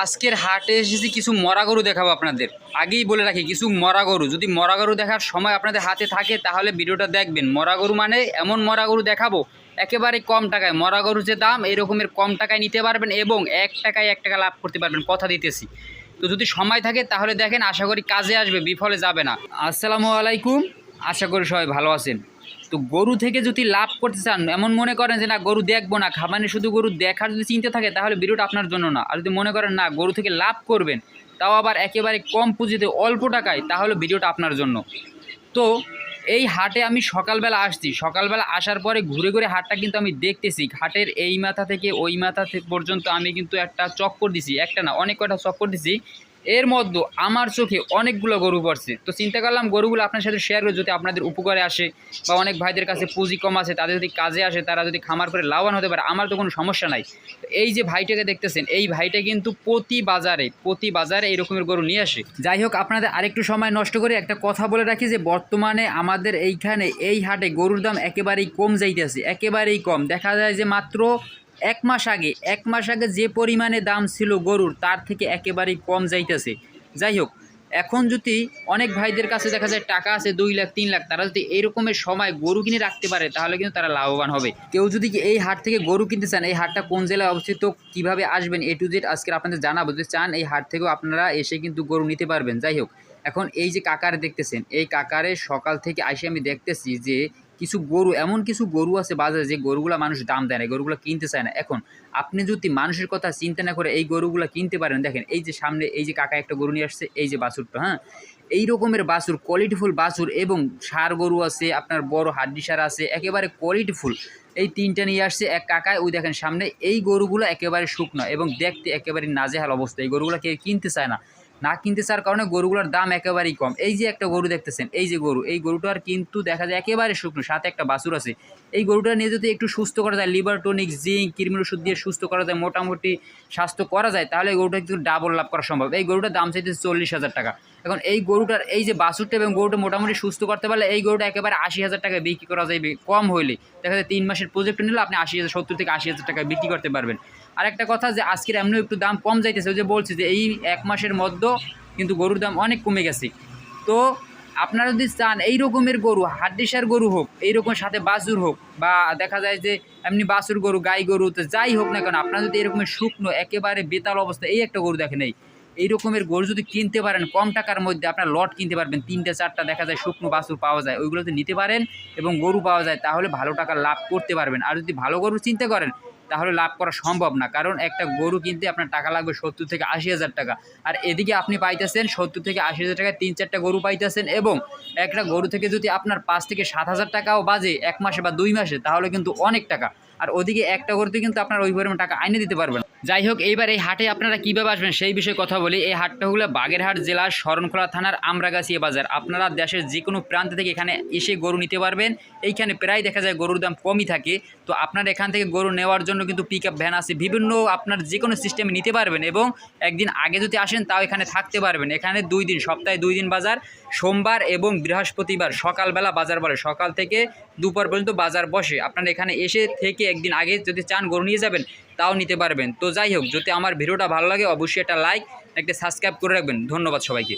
আজকের হাটে এসেছি, কিছু মরা গরু দেখাবো আপনাদের। আগেই বলে রাখি, কিছু মরা গরু। যদি মরা গরু দেখার সময় আপনাদের হাতে থাকে, তাহলে ভিডিওটা দেখবেন। মরা গরু মানে এমন মরা গরু দেখাবো, একেবারে কম টাকায়। মরা গরুর যে দাম এরকমের কম টাকায় নিতে পারবেন এবং এক টাকায় এক টাকা লাভ করতে পারবেন, কথা দিতেছি। তো যদি সময় থাকে, তাহলে দেখেন, আশা করি কাজে আসবে, বিফলে যাবে না। আসসালামু আলাইকুম, আশা করি সবাই ভালো আছেন। তো গরু থেকে যদি লাভ করতে চান, এমন মনে করেন যে না, গরু দেখব না খাবারে শুধু গরু দেখার যদি চিন্তা থাকে, তাহলে ভিডিওটা আপনার জন্য না। আর যদি মনে করেন না, গরু থেকে লাভ করবেন, তাও আবার একেবারে কম পুঁজিতে অল্প টাকায়, তাহলে ভিডিওটা আপনার জন্য। তো এই হাটে আমি সকালবেলা আসছি। সকালবেলা আসার পরে ঘুরে ঘুরে হাটটা কিন্তু আমি দেখতেছি। হাটের এই মাথা থেকে ওই মাথা পর্যন্ত আমি কিন্তু একটা চক্কর দিছি। একটা না, অনেক কটা চক্কর দিছি। এর মধ্যে আমার চোখে অনেকগুলো গরু পড়ছে। তো চিন্তা করলাম গরুগুলো আপনার সাথে শেয়ার করে, যদি আপনাদের উপকারে আসে বা অনেক ভাইদের কাছে পুঁজি কম আছে, তাদের যদি কাজে আসে, তারা যদি খামার করে লাভবান হতে পারে, আমার তো কোনো সমস্যা নাই। এই যে ভাইটাকে দেখতেছেন, এই ভাইটা কিন্তু প্রতি বাজারে প্রতি বাজারে এই রকমের গরু নিয়ে আসে। যাই হোক, আপনাদের আরেকটু সময় নষ্ট করে একটা কথা বলে রাখি যে, বর্তমানে আমাদের এইখানে এই হাটে গরুর দাম একেবারেই কম যাইতেছে, একেবারেই কম। দেখা যায় যে মাত্র এক মাস আগে, এক মাস আগে যে পরিমাণে দাম ছিল গরুর, তার থেকে একেবারেই কম যাইতেছে। যাই হোক, এখন যদি অনেক ভাইদের কাছে দেখা যায় টাকা আছে দুই লাখ, তিন লাখ, তারা যদি এইরকমের সময় গরু কিনে রাখতে পারে, তাহলে কিন্তু তারা লাভবান হবে। কেউ যদি এই হাট থেকে গরু কিনতে চান, এই হাটটা কোন জেলায় অবস্থিত, কীভাবে আসবেন, এ টু জেড আজকে আপনাদের জানাব। যদি চান, এই হাট থেকেও আপনারা এসে কিন্তু গরু নিতে পারবেন। যাই হোক, এখন এই যে কাকারে দেখতেছেন, এই কাকারে সকাল থেকে আসে আমি দেখতেছি যে কিছু গরু, এমন কিছু গরু আছে বাজারে যে গরুগুলা মানুষ দাম দেয় না গরুগুলো কিনতে চায় না। এখন আপনি যদি মানুষের কথা চিন্তা না করে এই গরুগুলো কিনতে পারেন, দেখেন এই যে সামনে এই যে কাকা একটা গরু নিয়ে আসছে, এই যে বাছুরটা হ্যাঁ? এই রকমের বাছুর কোয়ালিটিফুল বাছুর এবং সার গরু আছে, আপনার বড় হাড্ডি সার আছে, একেবারে কোয়ালিটিফুল এই তিনটা নিয়ে আসছে এক কাকায়, ওই দেখেন সামনে এই গরুগুলো একেবারে শুকনো এবং দেখতে একেবারে নাজেহাল অবস্থা। এই গরুগুলো কেউ কিনতে চায় না। না কিনতে চার কারণে গরুগুলোর দাম একেবারেই কম। এই যে একটা গরু দেখতেছেন, এই যে গরু, এই গরুটার কিন্তু দেখা যায় একেবারে শুকনো, সাথে একটা বাছুর আছে। এই গরুটা নিয়ে যদি একটু সুস্থ করা যায়, লিভার টনিক, জিঙ্ক, কৃমির ওষুধ দিয়ে সুস্থ করা যায়, মোটামুটি স্বাস্থ্য করা যায়, তাহলে এই গরুটা কিন্তু ডাবল লাভ করা সম্ভব। এই গরুটার দাম চাইতেছে চল্লিশ হাজার টাকা। এখন এই গরুটার, এই যে বাছুরটা এবং গরুটা মোটামুটি সুস্থ করতে পারলে এই গরুটা একেবারে আশি হাজার টাকায় বিক্রি করা যাবে কম হইলে দেখা যায় তিন মাসের প্রজেক্ট নিলে আপনি আশি হাজার, সত্তর থেকে আশি হাজার টাকায় বিক্রি করতে পারবেন। আর একটা কথা যে আজকের এমনি একটু দাম কম যাইতেছে যে বলছি যে এই এক মাসের মধ্যে কিন্তু গরুর দাম অনেক কমে গেছে। তো আপনারা যদি চান এই রকমের গরু, হাড্ডিসার গরু হোক এইরকম সাথে বাছুর হোক, বা দেখা যায় যে এমনি বাছুর গরু, গাই গরু, তো যাই হোক না কেন, আপনারা যদি এরকমের শুকনো, একেবারে বেতাল অবস্থা, এই একটা গরু দেখেন এই এই রকমের গরু যদি কিনতে পারেন, কম টাকার মধ্যে আপনার লট কিনতে পারবেন, তিনটে, চারটা দেখা যায় শুকনো বাছুর পাওয়া যায়, ওইগুলো যদি নিতে পারেন এবং গরু পাওয়া যায়, তাহলে ভালো টাকা লাভ করতে পারবেন। আর যদি ভালো গরু চিন্তা করেন তাহলে লাভ করা সম্ভব না। কারণ একটা গরু কিনতে আপনার টাকা লাগবে সত্তর থেকে আশি হাজার টাকা। আর এদিকে আপনি পাইতেছেন সত্তর থেকে আশি হাজার টাকায় তিন চারটা গরু পাইতেছেন এবং একটা গরু থেকে যদি আপনার পাঁচ থেকে সাত হাজার টাকাও বাজে এক মাসে বা দুই মাসে, তাহলে কিন্তু অনেক টাকা। আর ওদিকে একটা গরুতে কিন্তু আপনার ওই পরিমাণ টাকা আইনে দিতে পারবেন যাই হোক, এইবার এই হাটে আপনারা কীভাবে আসবেন সেই বিষয়ে কথা বলি। এই হাটটা হলো বাগেরহাট জেলার শরণখোলা থানার আমরাগাছিয়া বাজার। আপনারা দেশের যে কোনো প্রান্ত থেকে এখানে এসে গরু নিতে পারবেন। এইখানে প্রায় দেখা যায় গরুর দাম কমই থাকে। তো আপনার এখান থেকে গরু নেওয়ার জন্য কিন্তু পিক আপ ভ্যান আছে। বিভিন্ন আপনার যে কোনো সিস্টেমে নিতে পারবেন এবং একদিন আগে যদি আসেন তাও এখানে থাকতে পারবেন। এখানে দুই দিন, সপ্তাহে দুই দিন বাজার। সোমবার এবং বৃহস্পতিবার সকালবেলা বাজার বলে। সকাল থেকে দুপুর পর্যন্ত বাজার বসে। আপনারা এখানে এসে থেকে একদিন আগে যদি চান গরু নিয়ে যাবেন, তাও নিতে পারবেন। তো যাই হোক, যদি আমার ভিডিওটা ভালো লাগে, অবশ্যই একটা লাইক একটা সাবস্ক্রাইব করে রাখবেন। ধন্যবাদ সবাইকে।